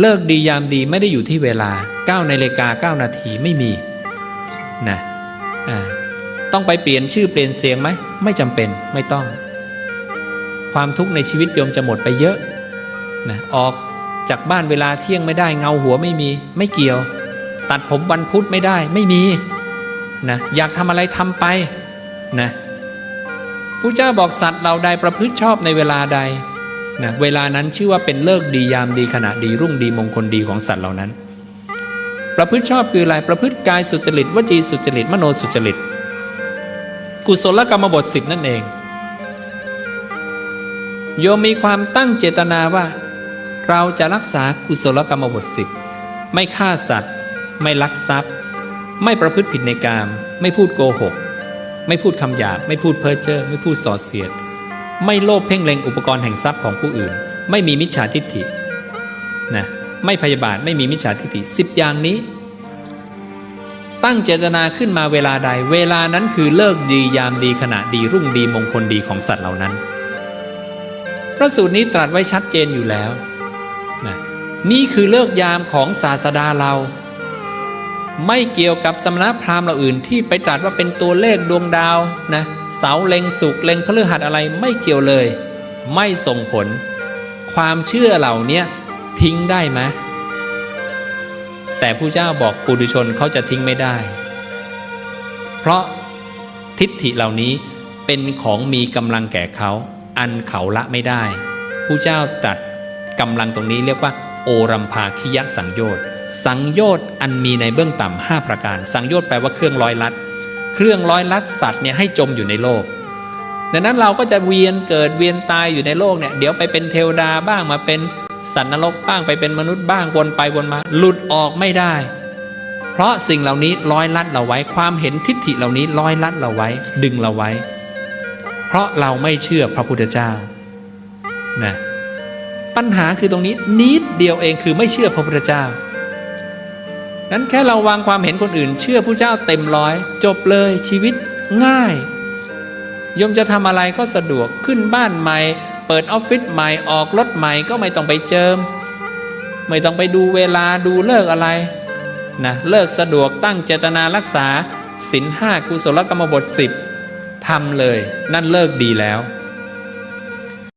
เลิกดียามดีไม่ได้อยู่ที่เวลา9นาฬิกา9นาทีไม่มีนะต้องไปเปลี่ยนชื่อเปลี่ยนเสียงไหมไม่จำเป็นไม่ต้อง ความทุกข์ในชีวิตโยมจะหมดไปเยอะนะออกจากบ้านเวลาเที่ยงไม่ได้เงาหัวไม่มีไม่เกี่ยว ตัดผมวันพุธไม่ได้ไม่มีนะอยากทำอะไรทำไปนะผู้เจ้าบอกสัตว์เราใดประพฤติชอบในเวลาใด นะเวลานั้นชื่อว่าเป็นเลิกดียามดีขณะดีรุ่งดีมงคลดีของสัตว์เหล่านั้น ประพฤติชอบคืออะไรประพฤติกายสุจริตวจีสุจริตมโนสุจริต กุศลกรรมบทสิบนั่นเอง โยมมีความตั้งเจตนาว่า เราจะรักษากุศลกรรมบทสิบไม่ฆ่าสัตว์ ไม่ลักทรัพย์ ไม่ประพฤติผิดในกาม ไม่พูดโกหก ไม่พูดคำหยาบไม่พูดเพ้อเจ้อไม่พูดส่อเสียด ไม่โลภเพ่งเล็งอุปกรณ์แห่งทรัพย์ของผู้อื่น ไม่มีมิจฉาทิฏฐินะไม่พยาบาทไม่มีมิจฉาทิฏฐิสิบอย่างนี้ ตั้งเจตนาขึ้นมาเวลาใด เวลานั้นคือเลิกดียามดีขณะดีรุ่งดีมงคลดีของสัตว์เหล่านั้น พระสูตรนี้ตรัสไว้ชัดเจนอยู่แล้วนะนี่คือเลิกยามของศาสดาเรา ไม่เกี่ยวกับสมณพราหมณ์เราอื่นที่ไปตรัสว่าเป็นตัวเลขดวงดาวนะเสาเล็งสุกเล็งพฤหัสอะไรไม่เกี่ยวเลย ไม่ส่งผล ความเชื่อเหล่านี้ทิ้งได้ไหมแต่ผู้เจ้าบอกปุถุชนเขาจะทิ้งไม่ได้ เพราะทิฏฐิเหล่านี้เป็นของมีกำลังแก่เขา อันเขาละไม่ได้ ผู้เจ้าตรัสกำลังตรงนี้เรียกว่า โอรัมภาคิยสังโยชน์สังโยชน์อันมีในเบื้องต่ำห้าประการ สังโยชน์แปลว่าเครื่องร้อยลัด เครื่องร้อยลัดสัตว์เนี่ยให้จมอยู่ในโลก ดังนั้นเราก็จะเวียนเกิดเวียนตายอยู่ในโลกเนี่ยเดี๋ยวไปเป็นเทวดาบ้างมาเป็นสัตว์นรกบ้างไปเป็นมนุษย์บ้างวนไปวนมาหลุดออกไม่ได้ เพราะสิ่งเหล่านี้ร้อยลัดเราไว้ ความเห็นทิฏฐิเหล่านี้ร้อยลัดเราไว้ ดึงเราไว้ เพราะเราไม่เชื่อพระพุทธเจ้านะ ปัญหาคือตรงนี้นิดเดียวเองคือไม่เชื่อพระพุทธเจ้า นั้นแค่เราวางความเห็นคนอื่น เชื่อผู้เจ้าเต็มร้อย จบเลยชีวิตง่ายยมจะทำอะไรก็สะดวกขึ้นบ้านใหม่ เปิดออฟฟิศใหม่ออกรถใหม่ก็ไม่ต้องไปเจิม ไม่ต้องไปดูเวลาดูเลิกอะไรนะเลิกสะดวกตั้งเจตนารักษาศีลห้ากุศลกรรมบทสิบทำเลย นั่นเลิกดีแล้ว